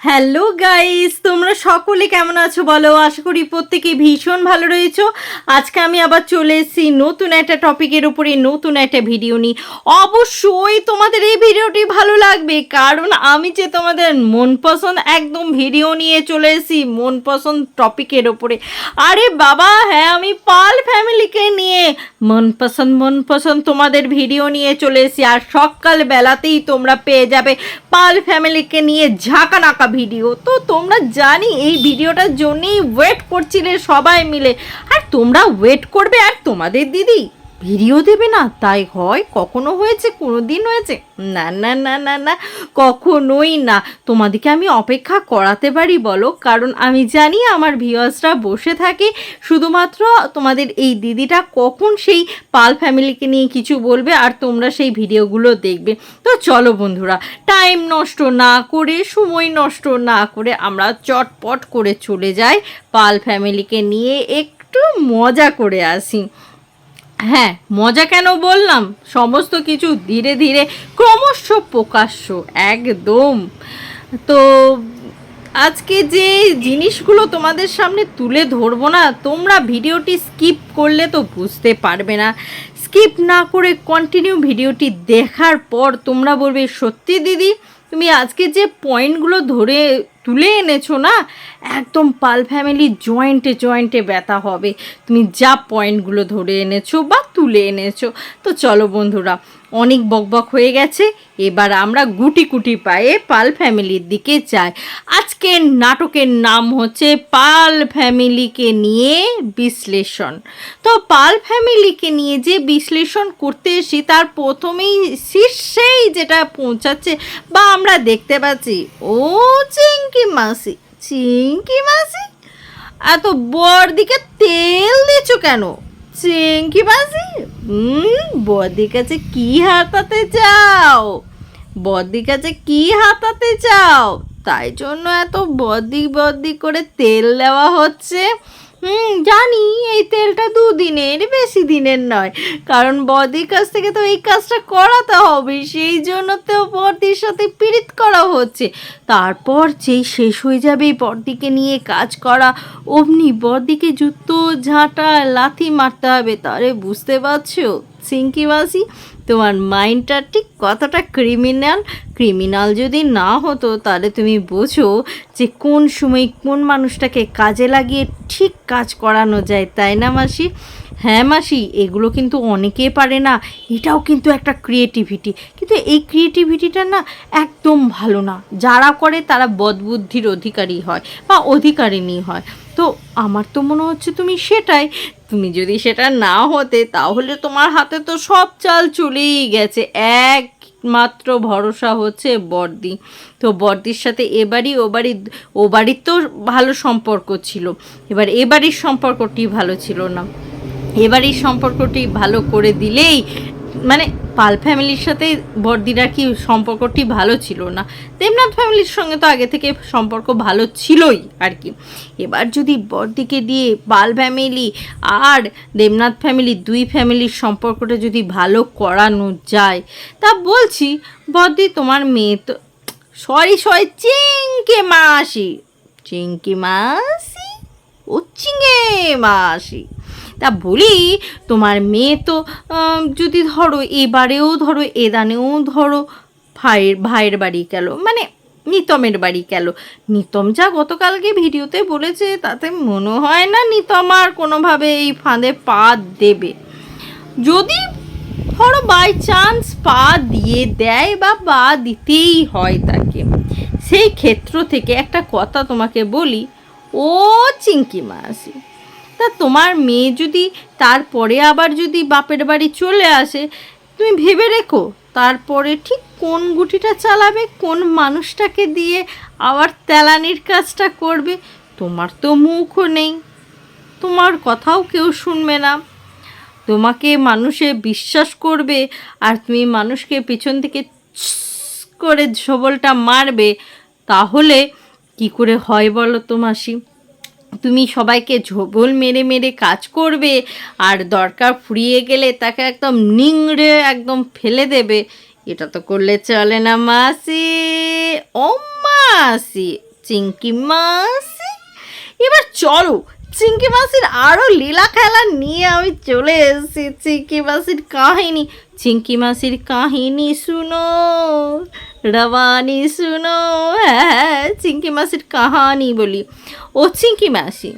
Hello guys তোমরা সকলে কেমন আছো বলো? আশা করি প্রত্যেকে ভীষণ ভালো রয়েছো। আজকে আমি আবার চলে এসেছি নতুন একটা টপিকের উপরে, নতুন একটা ভিডিও নিই অবশ্যই তোমাদের এই ভিডিওটি ভালো লাগবে, কারণ আমি যে তোমাদের মন পছন্দ একদম ভিডিও নিয়ে চলে এসেছি মন পছন্দ টপিকের উপরে। আরে বাবা হ্যাঁ আমি পাল ফ্যামিলিকে নিয়ে মন পছন্দ মন পছন্দ তোমাদের ভিডিও নিয়ে চলে এসেছি। আর সকাল বেলাতেই তোমরা পেয়ে যাবে পাল ফ্যামিলিকে নিয়ে ঝাঁকা নাকা ভিডিও। তো তোমরা জানি এই ভিডিওটার জন্যই ওয়েট করছিলে সবাই মিলে। আর তোমরা ওয়েট করবে আর তোমাদের দিদি। ভিডিও দেবে না? তাই হয়, কখনো হয়েছে কোনো দিন হয়েছে। না না না না না, কখনোই না। তোমাদেরকে আমি অপেক্ষা করাতে পারি, বলো। কারণ আমি জানি আমার ভিউয়ার্সরা বসে থাকে, শুধুমাত্র তোমাদের এই দিদিটা কখন সেই পাল ফ্যামিলিকে নিয়ে কিছু বলবে আর তোমরা সেই ভিডিওগুলো দেখবে। তো চলো বন্ধুরা, টাইম নষ্ট না করে, সময় নষ্ট না করে আমরা চটপট করে চলে যাই পাল ফ্যামিলিকে নিয়ে, একটু মজা করে আসি। হ্যাঁ মজা কেন বললাম? সমস্ত কিছু ধীরে ধীরে ক্রমশ প্রকাশ্য, একদম। তো আজকে যে জিনিসগুলো তোমাদের সামনে তুলে ধরবো না, তোমরা ভিডিওটি স্কিপ করলে তো বুঝতে পারবে না। স্কিপ না করে কন্টিনিউ ভিডিওটি দেখার পর তোমরা বলবে, সত্যি দিদি তুমি আজকে যে পয়েন্টগুলো ধরে তুলে এনেছো না, একদম পাল ফ্যামিলি জয়েন্টে জয়েন্টে ব্যথা হবে। তুমি যা পয়েন্টগুলো ধরে এনেছো বা তুলে এনেছো, তো চলো বন্ধুরা অনেক বকবক হয়ে গেছে, এবার আমরা গুটি গুটি পায়ে পাল ফ্যামিলির দিকে যাই। আজকের নাটকের নাম হচ্ছে পাল ফ্যামিলিকে নিয়ে বিশ্লেষণ। তো পাল ফ্যামিলিকে নিয়ে যে বিশ্লেষণ করতে এসি তার প্রথমেই শীর্ষেই যেটা পৌঁছাচ্ছে বা আমরা দেখতে পাচ্ছি, ও চিঙ্কি মাসি চিঙ্কি মাসি? এত বড়দিকে তেল দিচ্ছ কেন? চিঙ্কি বাজি? হুম বদির কাছে কি হাতাতে চাও? বদির কাছে কি হাতাতে চাও? তাই জন্য এত বদি বদি করে তেল দেওয়া হচ্ছে। হুম, জানি, এই তেলটা দুদিনের, বেশি দিনের নয়। কারণ বদির কাছ থেকে তো এই কাজটা করাতে হবে, সেই জন্য তো বদির সাথে পীড়িত করা হচ্ছে। তারপর যেই শেষ হয়ে যাবে, এই বদিকে নিয়ে কাজ করা, অমনি বদিকে জুতো, ঝাঁটা, লাথি মারতে হবে, তারে বুঝতে পারছ? সিঙ্কিবাসি তোমার মাইন্ডটা ঠিক কতটা ক্রিমিনাল ক্রিমিনাল যদি না হতো, তাহলে তুমি বোঝো যে কোন সময় কোন মানুষটাকে কাজে লাগিয়ে ঠিক কাজ করানো যায়, তাই না মাসি? হ্যাঁ মাসি, এগুলো কিন্তু অনেকে পারে না, এটাও কিন্তু একটা ক্রিয়েটিভিটি কিন্তু এই ক্রিয়েটিভিটিটা না একদম ভালো না। যারা করে তারা বদবুদ্ধির অধিকারী হয় বা অধিকারিণী হয়। তো আমার তো মনে হচ্ছে তুমি সেটাই। তুমি যদি সেটা না হতে, তাহলে তোমার হাতে তো সব চাল চলেই গেছে। একমাত্র ভরসা হচ্ছে বর্দি। তো বর্দির সাথে এবারই ও বাড়ি, ও বাড়ির তো ভালো সম্পর্ক ছিল। এবার এ বাড়ির সম্পর্কটি ভালো ছিল না। এবারই সম্পর্কটি ভালো করে দিলেই মানে পাল ফ্যামিলির সাথে বর্দিরা কি সম্পর্কটি ভালো ছিল না? দেবনাথ ফ্যামিলির সঙ্গে তো আগে থেকে সম্পর্ক ভালো ছিলই আর কি। এবার যদি বর্দিকে দিয়ে পাল ফ্যামিলি আর দেবনাথ ফ্যামিলি দুই ফ্যামিলির সম্পর্কটা যদি ভালো করানো যায়, তা বলছি বর্দি তোমার মেয়ে তো সরি সরি, চিংকে মাসি চিঙ্কি মাসি ও চিঙ্গে মাসি। তা বলি, তোমার মেয়ে তো যদি ধরো এবারেও ধরো, এদানেও ধরো ভাইয়ের ভাইয়ের বাড়ি গেল মানে নিতমের বাড়ি গেল। নিতম যা গতকালকে ভিডিওতে বলেছে, তাতে মনে হয় না নিতম আর কোনোভাবে এই ফাঁদে পা দেবে। যদি ধরো বাই চান্স পা দিয়ে দেয় বা পা দিতেই হয় তাকে, সেই ক্ষেত্র থেকে একটা কথা তোমাকে বলি, ও চিঙ্কি মাসি তা তোমার মেয়ে যদি তারপরে আবার যদি বাপের বাড়ি চলে আসে, তুমি ভেবে রেখো, তারপরে ঠিক কোন গুটিটা চালাবে, কোন মানুষটাকে দিয়ে আবার তেলানির কাজটা করবে, তোমার তো মুখও নেই, তোমার কথাও কেউ শুনবে না। তোমাকে মানুষে বিশ্বাস করবে আর তুমি মানুষকে পিছন থেকে করে ঝোবলটা মারবে, তাহলে কি করে হয় বলো তো মাসি? তুমি সবাইকে ঝোবল মেরে মেরে কাজ করবে, আর দরকার ফুরিয়ে গেলে তাকে একদম নিংড়ে একদম ফেলে দেবে। এটা তো করলে চলে না মাসি। ও মাসি চিঙ্কি মাসি। এবার চলো চিঙ্কি মাসির আরও লীলা খেলা নিয়ে আমি চলে এসেছি চিঙ্কি মাসির কাহিনী। চিঙ্কি মাসির কাহিনী শুনো। রবানি শুনো হ্যাঁ চিঙ্কি মাসির কাহানি বলি। ও চিঙ্কি মাসি,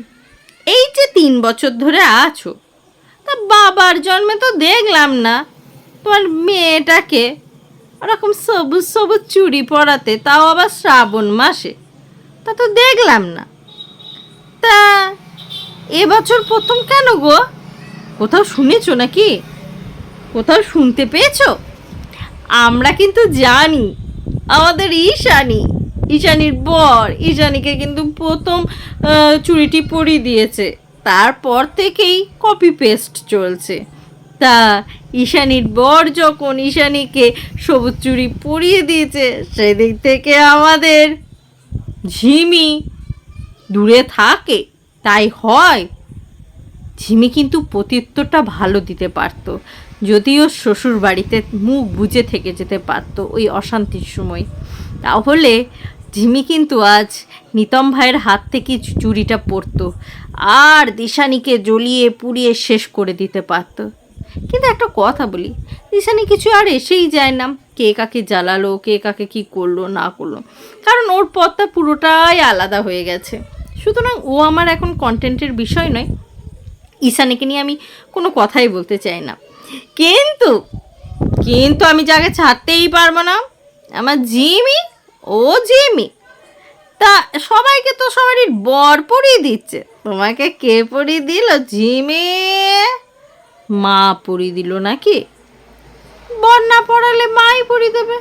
এই যে তিন বছর ধরে আছো, তা বাবার জন্মে তো দেখলাম না, তোমার মেয়েটাকে ওরকম সবুজ সবুজ চুড়ি পরাতে, তাও আবার শ্রাবণ মাসে, তা তো দেখলাম না। তা এবছর প্রথম কেন গো? কোথাও শুনেছো নাকি? কোথাও শুনতে পেয়েছ? আমরা কিন্তু জানি আমাদের ঈশানী, ঈশানীর বর, ঈশানীকে কিন্তু প্রথম চুড়িটি পরিয়ে দিয়েছে। তারপর থেকেই কপি পেস্ট চলছে। তা ঈশানীর বর যখন ঈশানীকে সবুজ চুরি পরিয়ে দিয়েছে, সেদিক থেকে আমাদের ঝিমি দূরে থাকে। তাই হয়, ঝিমি কিন্তু প্রত্যুত্তরটা ভালো দিতে পারতো। যদিও শ্বশুর বাড়িতে মুখ বুজে থেকে যেতে পারতো ওই অশান্তির সময়, তাহলে ঝিমি কিন্তু আজ নিতম ভাইয়ের হাত থেকে চুরিটা পড়তো আর দিশানিকে জ্বলিয়ে পুড়িয়ে শেষ করে দিতে পারতো। কিন্তু একটা কথা বলি, দিশানি কিছু আর এসেই যায় না, কে কাকে জ্বালালো, কে কাকে কি করল, না করল, কারণ ওর পথটা পুরোটাই আলাদা হয়ে গেছে। সুতরাং ও আমার এখন কন্টেন্টের বিষয় নয়, ঈশানিকে নিয়ে আমি কোনো কথাই বলতে চাই না। কিন্তু কিন্তু আমি যাকে ছাড়তেই পারব না, আমার জিমি, ও জিমি। তা সবাইকে তো সবারই বর পরিয়ে দিচ্ছে। তোমাকে কে পরিয়ে দিল? জিমি? মা পরিয়ে দিল নাকি? বর না পড়ালে মাই পরিয়ে দেবে।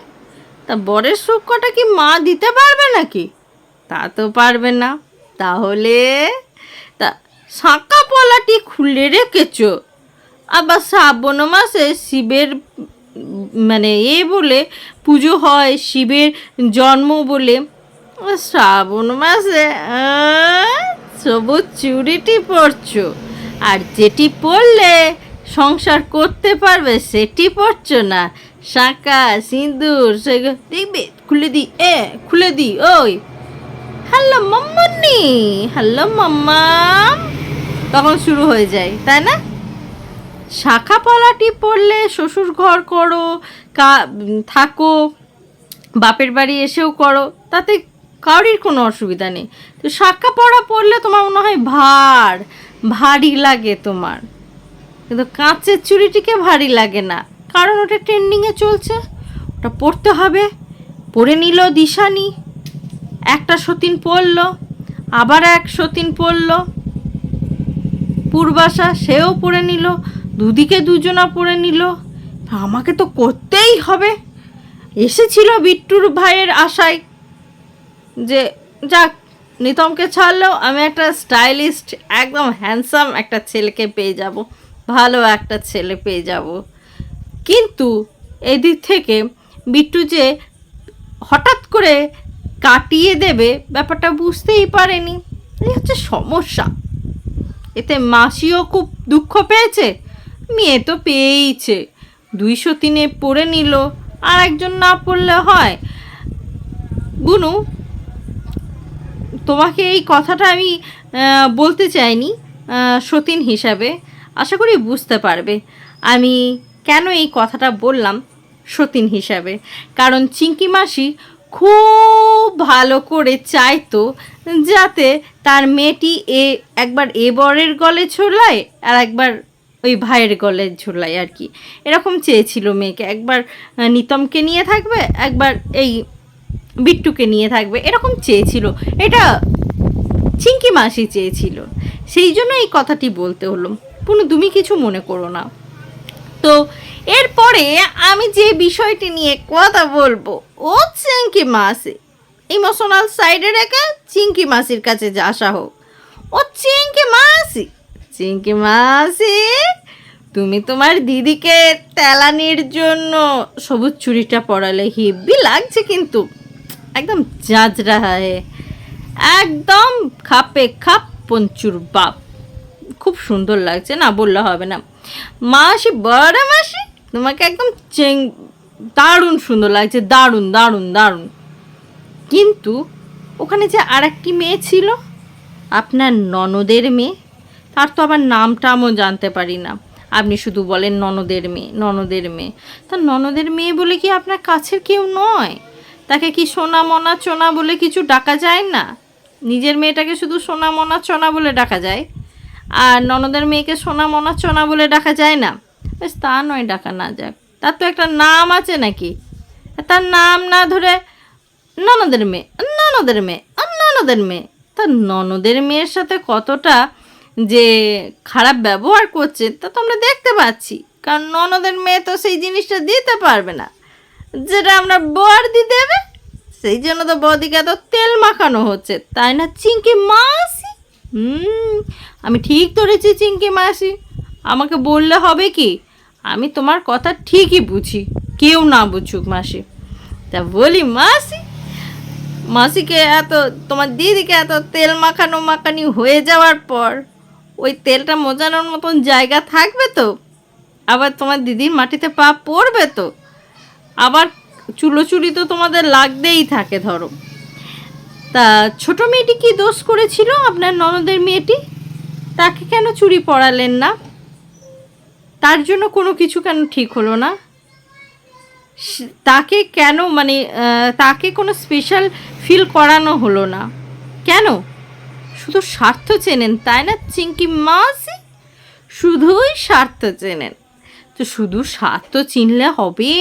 তা বরের সূক্ষ্মটা কি মা দিতে পারবে নাকি? তা তো পারবে না। তাহলে তা শাঁকা পলাটি খুলে রেখেছ। আবার শ্রাবণ মাসে শিবের মানে এ বলে পুজো হয়, শিবের জন্ম বলে। শ্রাবণ মাসে সবুজ চুড়িটি পরছো, আর যেটি পরলে সংসার করতে পারবে, সেটি পরছো না। শাঁকা সিঁদুর, সেগুলো দেখবে, খুলে দি, এ, খুলে দি, ওই। হ্যালো মাম্মানি, হ্যালো মাম্মা তখন শুরু হয়ে যায়, তাই না? শাখা পলাটি পড়লে শ্বশুর ঘর করো, কা থাকো, বাপের বাড়ি এসেও করো, তাতে কারোর কোনো অসুবিধা নেই। তো শাখা পড়া পড়লে তোমার মনে হয় ভার, ভারী লাগে তোমার। কিন্তু কাঁচের চুড়িটিকে ভারী লাগে না, কারণ ওটা ট্রেন্ডিংয়ে চলছে, ওটা পড়তে হবে। পরে নিল দিশানি, একটা সতীন পড়ল আবার এক সতীন পড়ল পূর্বাশা সেও পড়ে নিল দুদিকে দুজনা পড়ে নিল। আমাকে তো করতেই হবে। এসেছিল বিট্টুর ভাইয়ের আশায় যে, যাক, নিতমকে ছাড়লেও আমি একটা স্টাইলিস্ট, একদম হ্যান্ডসাম একটা ছেলেকে পেয়ে যাব। ভালো একটা ছেলে পেয়ে যাব। কিন্তু এদিক থেকে বিট্টু যে হঠাৎ করে কাটিয়ে দেবে, ব্যাপারটা বুঝতেই পারেনি। এই হচ্ছে সমস্যা। এতে মাসিও খুব দুঃখ পেয়েছে মেয়ে তো পেয়েইছে। দুইশো তিনে পড়ে নিল, আর একজন না পড়লে হয়। বুনু তোমাকে এই কথাটা আমি বলতে চাইনি সতীন হিসাবে। আশা করি বুঝতে পারবে। আমি কেন এই কথাটা বললাম সতীন হিসাবে? কারণ চিঙ্কি মাসি খুব ভালো করে চাইতো যাতে তার মেয়েটি এ, একবার এ বরের গলে ঝোলায় আর একবার ওই ভাইয়ের গলে ঝোলায় আর কি। এরকম চেয়েছিল মেয়েকে। একবার নিতমকে নিয়ে থাকবে, একবার এই বিট্টুকে নিয়ে থাকবে, এরকম চেয়েছিল। এটা চিঙ্কি মাসি চেয়েছিল। সেই জন্য এই কথাটি বলতে হলো। পুনু, তুমি কিছু মনে করো না। তো এরপরে আমি যে বিষয়টি নিয়ে কথা বলব, ও চিঙ্কি মাসি। ইমোশনাল সাইডে রেখে চিঙ্কি মাসির কাছে যা আসা হোক। ও চিঙ্কি মাসি! চিঙ্কি মাসি তুমি তোমার দিদিকে তেলানির জন্য সবুজ চুড়িটা পরালে হেব্বি লাগছে কিন্তু। একদম জাজরা হয়, একদম খাপে খাপ পঞ্চুর বাপ। খুব সুন্দর লাগছে না, বললে হবে না। মাসি, বড় মাসি, তোমাকে একদম চেং দারুণ সুন্দর লাগছে, দারুণ দারুণ দারুণ। কিন্তু ওখানে যে আর একটি মেয়ে ছিল, আপনার ননদের মেয়ে তার তো আবার নাম টামও জানতে পারি না। আপনি শুধু বলেন ননদের মেয়ে ননদের মেয়ে। তা ননদের মেয়ে বলে কি আপনার কাছের কেউ নয়? তাকে কি সোনা মনা চোনা বলে কিছু ডাকা যায় না? নিজের মেয়েটাকে শুধু সোনা মনা চোনা বলে ডাকা যায়? আর ননদের মেয়েকে সোনা মনা চোনা বলে ডাকা যায় না? বেশ, তা নয়, ডাকা না যাক। তার তো একটা নাম আছে নাকি? তার নাম না ধরে ননদের মেয়ে ননদের মেয়ে আর ননদের মেয়ে। তা ননদের মেয়ের সাথে কতটা যে খারাপ ব্যবহার করছে, তা তো আমরা দেখতে পাচ্ছি। কারণ ননদের মেয়ে তো সেই জিনিসটা দিতে পারবে না। যেটা আমরা বর্দি দেবে, সেই জন্য তো বদিকে এত তেল মাখানো হচ্ছে। তাই না, চিংকি মাসি? হুম, আমি ঠিক ধরেছি চিংকি মাসি। আমাকে বললে হবে কি, আমি তোমার কথা ঠিকই বুঝি, কেউ না বুঝুক মাসি। তা বলি, মাসি, মাসিকে এত, তোমার দিদিকে এত তেল মাখানো মাখানি হয়ে যাওয়ার পর ওই তেলটা মোজানোর মতন জায়গা থাকবে তো? আবার তোমার দিদির মাটিতে পা পড়বে তো? আবার চুলোচুরি তো তোমাদের লাগতেই থাকে, ধরো। তা ছোট মেয়েটি কি দোষ করেছিল আপনার ননদের মেয়েটি? তাকে কেন চুরি পড়ালেন না? তার জন্য কোনো কিছু কেন ঠিক হলো না? তাকে কেন মানে তাকে কোনো স্পেশাল ফিল করানো হলো না? কেন? শুধু স্বার্থ চেনেন, তাই না, চিঙ্কি মাসি? শুধুই স্বার্থ চেনেন। তো শুধু স্বার্থ চিনলে হবে।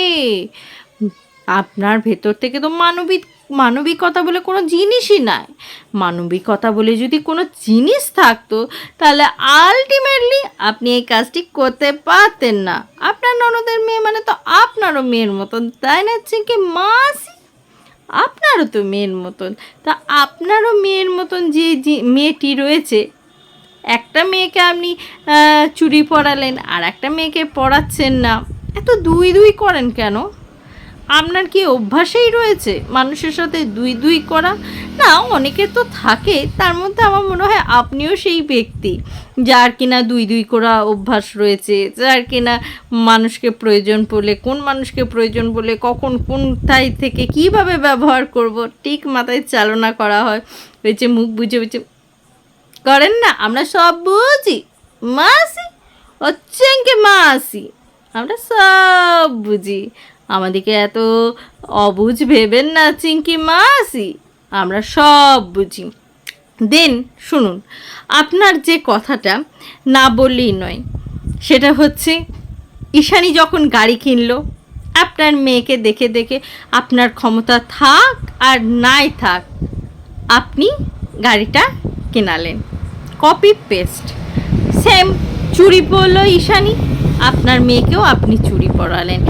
আপনার ভেতর থেকে তো মানবিক, মানবিকতা বলে কোনো জিনিসই নাই। মানবিকতা বলে যদি কোনো জিনিস থাকতো, তাহলে আলটিমেটলি আপনি এই কাজটি করতে পারতেন না। আপনার ননদের মেয়ে মানে তো আপনারও মেয়ের মতন, তাই না, চিঙ্কি মাসি? আপনারও তো মেয়ের মতন। তা আপনারও মেয়ের মতন যে মেয়েটি রয়েছে, একটা মেয়েকে আপনি চুরি পড়ালেন আর একটা মেয়েকে পড়াচ্ছেন না, এত দুই দুই করেন কেন? আপনার কি অভ্যাসেই রয়েছে মানুষের সাথে দুই দুই করা? না অনেকের তো থাকে, তার মধ্যে আমার মনে হয় আপনিও সেই ব্যক্তি। যার কিনা দুই দুই করা অভ্যাস রয়েছে, যার কিনা মানুষকে প্রয়োজন পড়লে, কোন মানুষকে প্রয়োজন বলে কখন কোনটাই থেকে কীভাবে ব্যবহার করব, ঠিক মাথায় চালনা করা হয়। হয়েছে মুখ বুঝে বুঝে। করেন না, আমরা সব বুঝি। মাসি? হচ্ছেন কি মাসি। আমরা সব বুঝি। আমাদেরকে এত অবুঝ ভেবেন না, চিঙ্কি মাসি। আমরা সব বুঝি। দেন, শুনুন, আপনার যে কথাটা না বললেই নয়, সেটা হচ্ছে, ঈশানি যখন গাড়ি কিনলো, আপনার মেয়েকে দেখে দেখে আপনার ক্ষমতা থাক আর নাই থাক, আপনি গাড়িটা কেনালেন। Copy paste. সেম চুরি পড়ল ঈশানি, আপনার মেয়েকেও আপনি চুরি পড়ালেন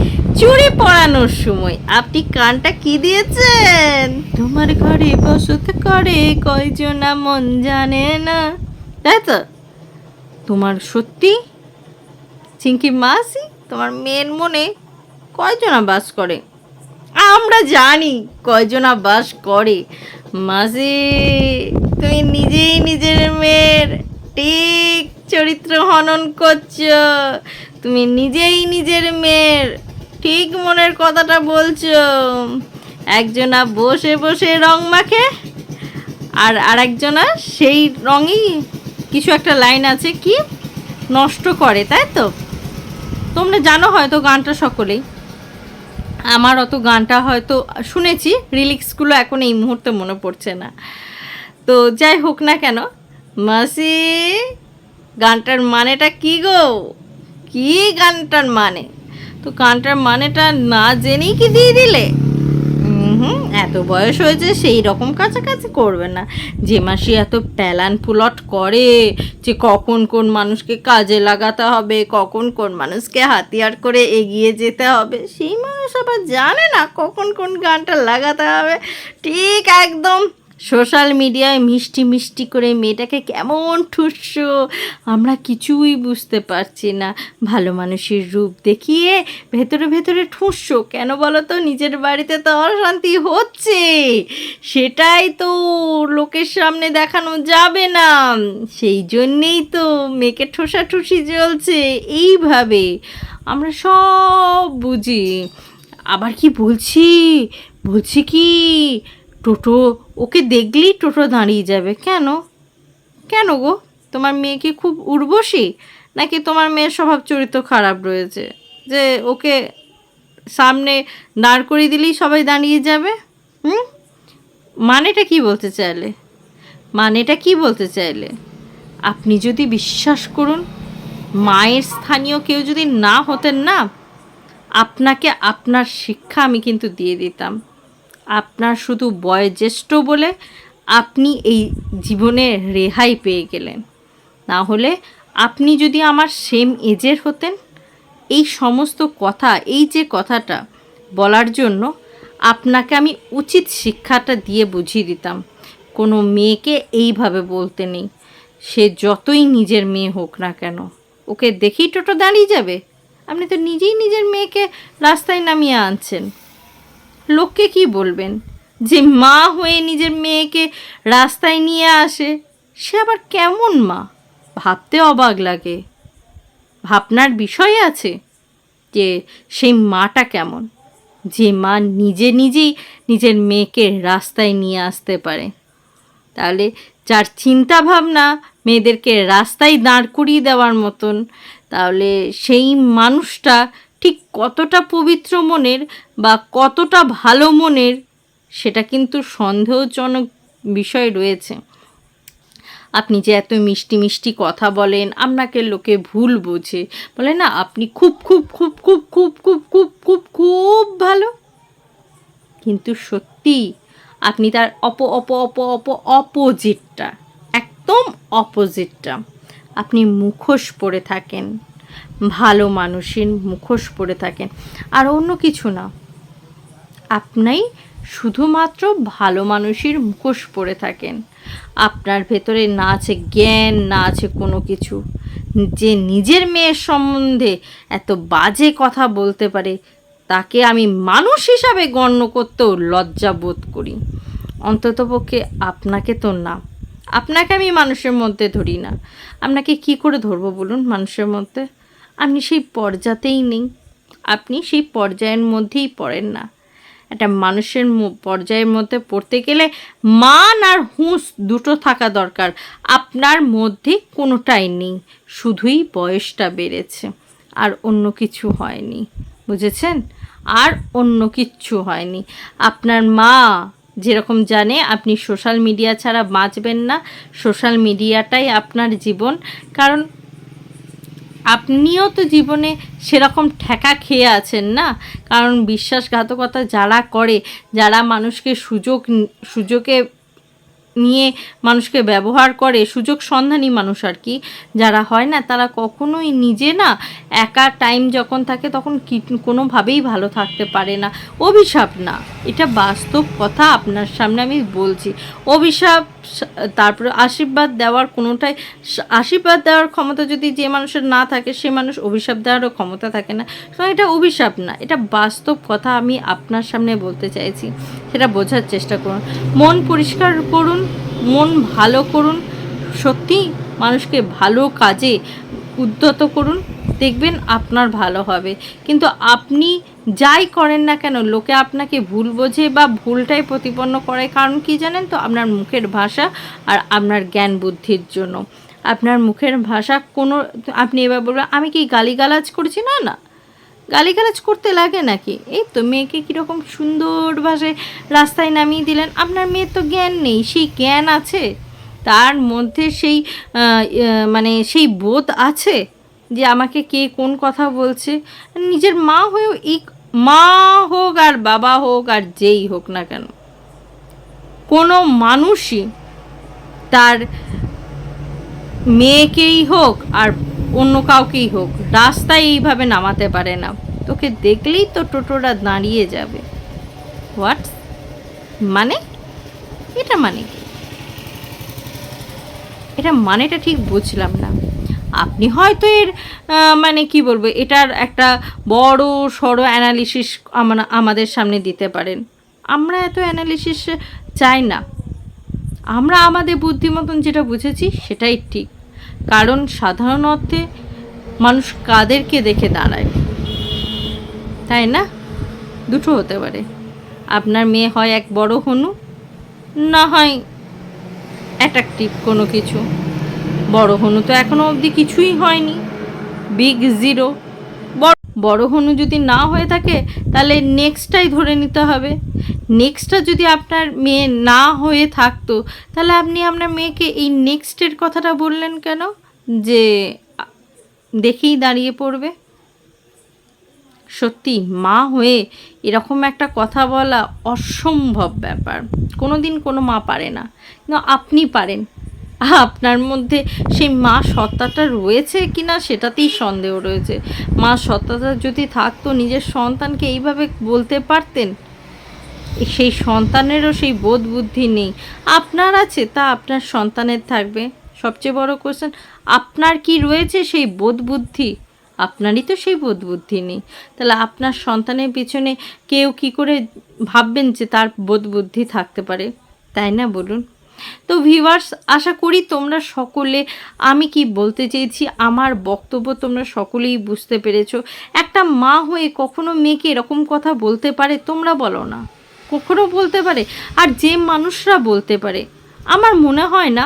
চুরি পড়ানোর সময়। আপনি কানটা কি দিয়েছেন? তোমার ঘরে বসত করে কয়জনা মন জানে না। তাই তো, তোমার সত্যি? চিঙ্কি মাসি, তোমার মেয়ের মনে কয়জনা বাস করে? আমরা জানি কয়জনা বাস করে। মাসি, তুমি নিজেই নিজের মেয়ের ঠিক চরিত্র হনন করছ। তুমি নিজেই নিজের মেয়ের ঠিক মনের কথাটা বলছো। একজনা বসে বসে রং মাখে, আর আরেকজনা সেই রঙই কিছু একটা লাইন আছে কি নষ্ট করে, তাই তো? তোমরা জানো হয়তো গানটা সকলেই। আমার অত গানটা হয়তো শুনেছি, রিলিক্সগুলো এখন এই মুহূর্তে মনে পড়ছে না। তো যাই হোক না কেন, মাসি, গানটার মানেটা কি গো? কি গানটার মানে? তো গানটার মানেটা না জেনেই কি দিয়ে দিলে? হুম এত বয়স হয়েছে, সেই রকম কাছাকাছি করবে না। যে মাসি এত প্যালান পুলট করে যে কখন কোন মানুষকে কাজে লাগাতে হবে, কখন কোন মানুষকে হাতিয়ার করে এগিয়ে যেতে হবে, সেই মানুষ আবার জানে না কখন কোন গানটা লাগাতে হবে। ঠিক একদম সোশ্যাল মিডিয়ায় মিষ্টি মিষ্টি করে মেয়েটাকে কেমন ঠুসছো আমরা কিছুই বুঝতে পারছি না। ভালো মানুষের রূপ দেখিয়ে ভেতরে ভেতরে ঠুসছো কেন বলো তো? নিজের বাড়িতে তো অশান্তি হচ্ছে। সেটাই তো লোকের সামনে দেখানো যাবে না। সেই জন্যেই তো মেয়েকে ঠোসাঠুসি চলছে এইভাবে আমরা সব বুঝি। আবার কি বলছি? বলছি কি? টোটো, ওকে দেখলেই টোটো দাঁড়িয়ে যাবে। কেন? কেন গো? তোমার মেয়ে কি খুব উর্বশী? নাকি তোমার মেয়ের স্বভাব চরিত্র খারাপ রয়েছে? যে ওকে সামনে দাঁড় করিয়ে দিলেই সবাই দাঁড়িয়ে যাবে? হুম? মানেটা কি বলতে চাইলে? মানেটা কি বলতে চাইলে? আপনি যদি বিশ্বাস করুন, মায়ের স্থানীয় কেউ যদি না হতেন না, আপনাকে আপনার শিক্ষা আমি কিন্তু দিয়ে দিতাম। আপনার শুধু বয়োজ্যেষ্ঠ বলে আপনি এই জীবনে রেহাই পেয়ে গেলেন। না হলে আপনি যদি আমার সেম এজের হতেন, এই সমস্ত কথা, এই যে কথাটা বলার জন্য আপনাকে আমি উচিত শিক্ষাটা দিয়ে বুঝিয়ে দিতাম। কোনো মেয়েকে এইভাবে বলতে নেই। সে যতই নিজের মেয়ে হোক না কেন, ওকে দেখেই টোটো দাঁড়িয়ে যাবে। আপনি তো নিজেই নিজের মেয়েকে রাস্তায় নামিয়ে আনছেন। লোককে কি বলবেন? যে মা হয়ে নিজের মেয়েকে রাস্তায় নিয়ে আসে, সে আবার কেমন মা? ভাবতে অবাক লাগে। ভাবনার বিষয় আছে যে সেই মাটা কেমন? যে মা নিজে নিজেই নিজের মেয়েকে রাস্তায় নিয়ে আসতে পারে। তাহলে যার চিন্তা ভাবনা মেয়েদেরকে রাস্তায় দাঁড় করিয়ে দেওয়ার মতন, তাহলে সেই মানুষটা ঠিক কতটা পবিত্র মনের বা কতটা ভালো মনের সেটা কিন্তু সন্দেহজনক বিষয় রয়েছে। আপনি যে এত মিষ্টি মিষ্টি কথা বলেন, আপনাকে লোকে ভুল বোঝে। বলে না, আপনি খুব খুব খুব খুব খুব খুব খুব খুব খুব ভালো। কিন্তু সত্যি আপনি তার অপ অপ অপ অপ অপোজিটটা একদম অপোজিটটা আপনি মুখোশ পরে থাকেন। ভালো মানুষের মুখোশ পরে থাকেন। আর অন্য কিছু না। আপনি শুধুমাত্র ভালো মানুষের মুখোশ পরে থাকেন। আপনার ভেতরে না আছে জ্ঞান, না আছে কোনো কিছু। যে নিজের মেয়ের সম্বন্ধে এত বাজে কথা বলতে পারে, তাকে আমি মানুষ হিসাবে গণ্য করতেও লজ্জা বোধ করি। অন্ততপক্ষে আপনাকে তো না। আপনাকে আমি মানুষের মধ্যে ধরি না। আপনাকে কি করে ধরবো বলুন মানুষের মধ্যে? আপনি সেই পর্যাতেই নেই। আপনি সেই পর্যায়ের মধ্যেই পড়েন না। একটা মানুষের পর্যায়ের মধ্যে পড়তে গেলে মান আর হুঁশ দুটো থাকা দরকার। আপনার মধ্যে কোনোটাই নেই। শুধুই বয়সটা বেড়েছে। আর অন্য কিছু হয়নি। বুঝেছেন? আর অন্য কিচ্ছু হয়নি। আপনার মা যেরকম জানে, আপনি সোশ্যাল মিডিয়া ছাড়া বাঁচবেন না। সোশ্যাল মিডিয়াটাই আপনার জীবন। কারণ আপনিও তো জীবনে সেরকম ঠেকা খেয়ে আছেন না? কারণ বিশ্বাসঘাতকতা যারা করে, যারা মানুষকে সুযোগ, সুযোগে নিয়ে মানুষকে ব্যবহার করে, সুযোগ সন্ধানী মানুষ আর কি, যারা হয় না, তারা কখনোই নিজে না একা টাইম যখন থাকে তখন কোনোভাবেই ভালো থাকতে পারে না। অভিশাপ না। এটা বাস্তব কথা আপনার সামনে আমি বলছি। অভিশাপ তারপরে আশীর্বাদ দেওয়ার কোনোটাই আশীর্বাদ দেওয়ার ক্ষমতা যদি যে মানুষের না থাকে, সে মানুষ অভিশাপ দেওয়ারও ক্ষমতা থাকে না। সুতরাং এটা অভিশাপ না, এটা বাস্তব কথা আমি আপনার সামনে বলতে চাইছি, সেটা বোঝার চেষ্টা করুন। মন পরিষ্কার করুন, মন ভালো করুন সত্যি মানুষকে ভালো কাজে উদ্যত করুন। দেখবেন আপনার ভালো হবে। কিন্তু আপনি যাই করেন না কেন লোকে আপনাকে ভুল বোঝে বা ভুলটাই প্রতিপন্ন করে। কারণ কি জানেন তো? আপনার মুখের ভাষা আর আপনার জ্ঞান বুদ্ধির জন্য। আপনার মুখের ভাষা কোনো আপনি এবার বলবেন আমি কি গালিগালাজ করছি? না না। গালিগালাজ করতে লাগে নাকি? এই তো মেয়েকে কীরকম সুন্দর ভাষায় রাস্তায় নামিয়ে দিলেন। আপনার মেয়ের তো জ্ঞান নেই সেই জ্ঞান আছে। তার মধ্যে সেই আহ, মানে সেই বোধ আছে। যে আমাকে কে কোন কথা বলছে, নিজের মা হয়েও এই মা হোক আর বাবা হোক আর যেই হোক না কেন, কোনো মানুষই তার মেয়েকেই হোক আর অন্য কাউকেই হোক, রাস্তায় এইভাবে নামাতে পারে না। তোকে দেখলেই তো টোটোটা দাঁড়িয়ে যাবে। হোয়াট মানে? এটা মানে এটা মানেটা ঠিক বুঝলাম না। আপনি হয়তো এর মানে কি বলব, এটার একটা বড় সড়ো অ্যানালিসিস আমাদের সামনে দিতে পারেন। আমরা এত অ্যানালিসিস চাই না। আমরা আমাদের বুদ্ধিমতন যেটা বুঝেছি সেটাই ঠিক। কারণ সাধারণ অর্থে মানুষ কাদেরকে দেখে দাঁড়ায়? তাই না? দুটো হতে পারে। আপনার মেয়ে হয় এক বড় হনু, না হয় অ্যাট্রাকটিভ কোনো কিছু। বড় হনু তো এখনও অবধি কিছুই হয়নি। বিগ জিরো বড় হনু যদি না হয়ে থাকে, তাহলে নেক্সটটাই ধরে নিতে হবে। নেক্সটটা যদি আপনার মেয়ে না হয়ে থাকতো, তাহলে আপনি আপনার মেয়েকে এই নেক্সটের কথাটা বললেন কেন? যে, দেখেই দাঁড়িয়ে পড়বে। সত্যি, মা হয়ে এরকম একটা কথা বলা অসম্ভব ব্যাপার। কোনো দিন কোনো মা পারে না। কিন্তু আপনি পারেন। আপনার মধ্যে সেই মা সত্তাটা রয়েছে কি না সেটাতেই সন্দেহ রয়েছে। মা সত্তাটা যদি থাকতো, নিজের সন্তানকে এইভাবে বলতে পারতেন? সেই সন্তানেরও সেই বোধ বুদ্ধি নেই। আপনার আছে, তা আপনার সন্তানের থাকবে। সবচেয়ে বড় কোশ্চেন আপনার কি রয়েছে সেই বোধ বুদ্ধি আপনারই তো সেই বোধ বুদ্ধি নেই। তাহলে আপনার সন্তানের পিছনে কেউ কি করে ভাববেন যে তার বোধ বুদ্ধি থাকতে পারে? তাই না বলুন? তো ভিউয়ার্স আশা করি তোমরা সকলে, আমি কি বলতে চেয়েছি, আমার বক্তব্য তোমরা সকলেই বুঝতে পেরেছ। একটা মা হয়ে কখনো মেয়েকে এরকম কথা বলতে পারে, তোমরা বলো না। কখনো বলতে পারে, আর যে মানুষরা বলতে পারে। আমার মনে হয় না,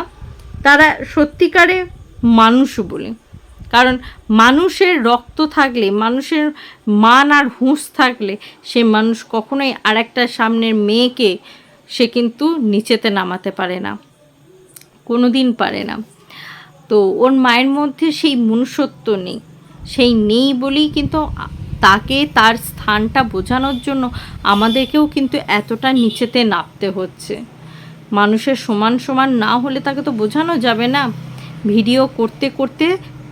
তারা সত্যিকারে মানুষ বলে। কারণ মানুষের রক্ত থাকলে, মানুষের মান আর হুঁশ থাকলে, সে মানুষ কখনোই আরেকটা সামনের মেয়েকে সে কিন্তু নিচেতে নামাতে পারে না কোনো দিন পারে না। তো ওর মায়ের মধ্যে সেই মনুষ্যত্ব নেই, সেই নেই বলেই কিন্তু তাকে তার স্থানটা বোঝানোর জন্য আমাদেরকেও কিন্তু এতটা নিচেতে নামতে হচ্ছে। মানুষের সমান সমান না হলে তাকে তো বোঝানো যাবে না। ভিডিও করতে করতে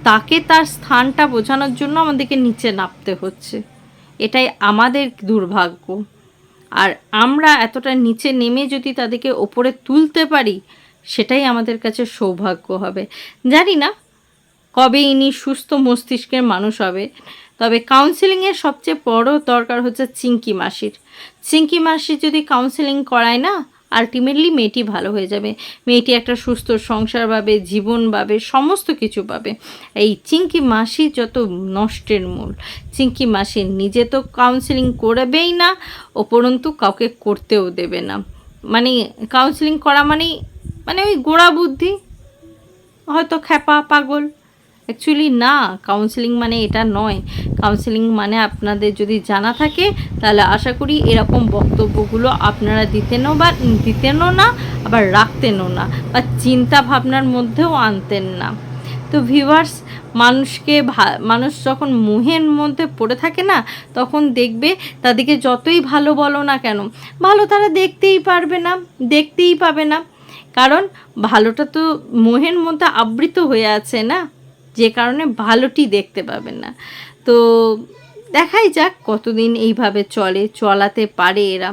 তাকে তার স্থানটা বোঝানোর জন্য আমাদেরকে নিচে নামতে হচ্ছে। এটাই আমাদের দুর্ভাগ্য। আর আমরা এতটা নিচে নেমে যদি তাদেরকে ওপরে তুলতে পারি, সেটাই আমাদের কাছে সৌভাগ্য হবে। জানি না কবে ইনি সুস্থ মস্তিষ্কের মানুষ হবে, তবে কাউন্সেলিংয়ের সবচেয়ে বড় দরকার হচ্ছে চিঙ্কি মাসির। চিঙ্কি মাসি যদি কাউন্সেলিং করায় না আলটিমেটলি মেয়েটি ভালো হয়ে যাবে। মেয়েটি একটা সুস্থ সংসার পাবে, জীবন পাবে, সমস্ত কিছু পাবে। এই চিঙ্কি মাসি যত নষ্টের মূল। চিঙ্কি মাসি নিজে তো কাউন্সিলিং করবেই না উপরন্তু কাউকে করতেও দেবে না। মানে কাউন্সিলিং করা মানেই মানে ওই গোড়া বুদ্ধি। হয়তো খ্যাপা, পাগল। অ্যাকচুয়ালি না কাউন্সিলিং মানে এটা নয়। কাউন্সিলিং মানে আপনাদের যদি জানা থাকে, তাহলে আশা করি এরকম বক্তব্যগুলো আপনারা দিতেনও বা দিতেনও না, আবার রাখতেনও না, বা চিন্তা ভাবনার মধ্যেও আনতেন না। তো ভিউয়ার্স মানুষকে ভা- মানুষ যখন মোহের মধ্যে পড়ে থাকে না, তখন দেখবে তাদেরকে যতই ভালো বলো না কেন, ভালো তারা দেখতেই পারবে না, দেখতেই পাবে না। কারণ ভালোটা তো মোহের মধ্যে আবৃত হয়ে আছে না? যে কারণে ভালোটি দেখতে পাবেন না। তো দেখাই যাক কতদিন এইভাবে চলে, চলাতে পারে এরা।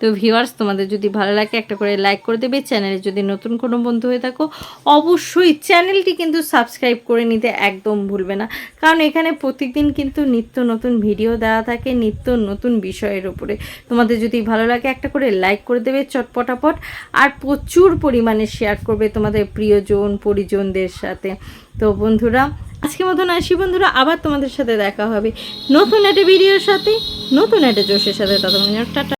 তো ভিউয়ার্স তোমাদের যদি ভালো লাগে, একটা করে লাইক করে দেবে। চ্যানেলে যদি নতুন কোনো বন্ধু হয়ে থাকো, অবশ্যই চ্যানেলটি কিন্তু সাবস্ক্রাইব করে নিতে একদম ভুলবে না। কারণ এখানে প্রত্যেকদিন কিন্তু নিত্য নতুন ভিডিও দেওয়া থাকে, নিত্য নতুন বিষয়ের উপরে। তোমাদের যদি ভালো লাগে, একটা করে লাইক করে দেবে চটপটাপট। আর প্রচুর পরিমাণে শেয়ার করবে তোমাদের প্রিয়জন, পরিজনদের সাথে। তো বন্ধুরা আজকে মতন আসি বন্ধুরা, আবার তোমাদের সাথে দেখা হবে। নতুন একটা ভিডিওর সাথে, নতুন একটা জোশের সাথে, ততক্ষণ টাটা।